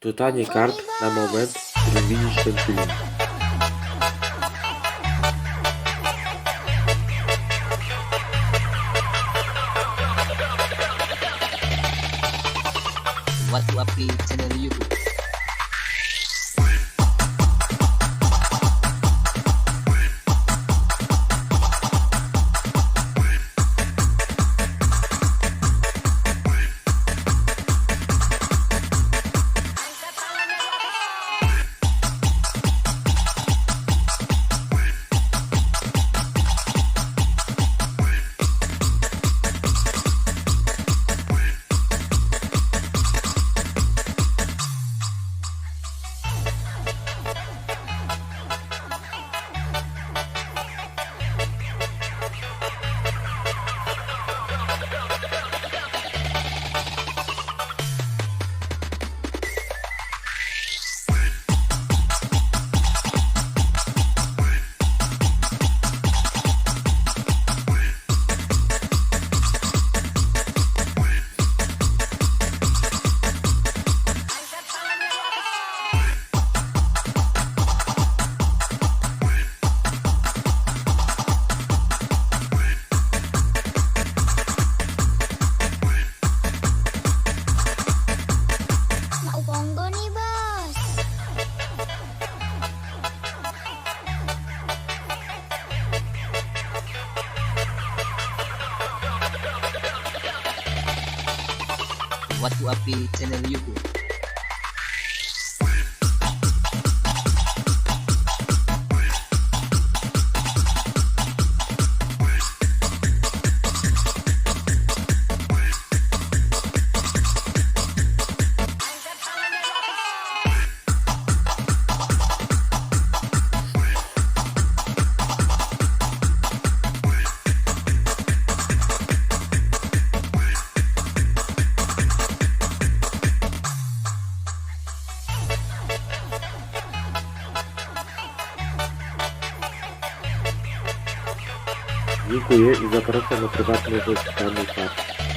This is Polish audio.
Totalnie kart na moment, w którym widzisz ten film. Watu wapi channel YouTube. Waktu api channel YouTube. Dziękuję i zapraszam na Czarny Czat.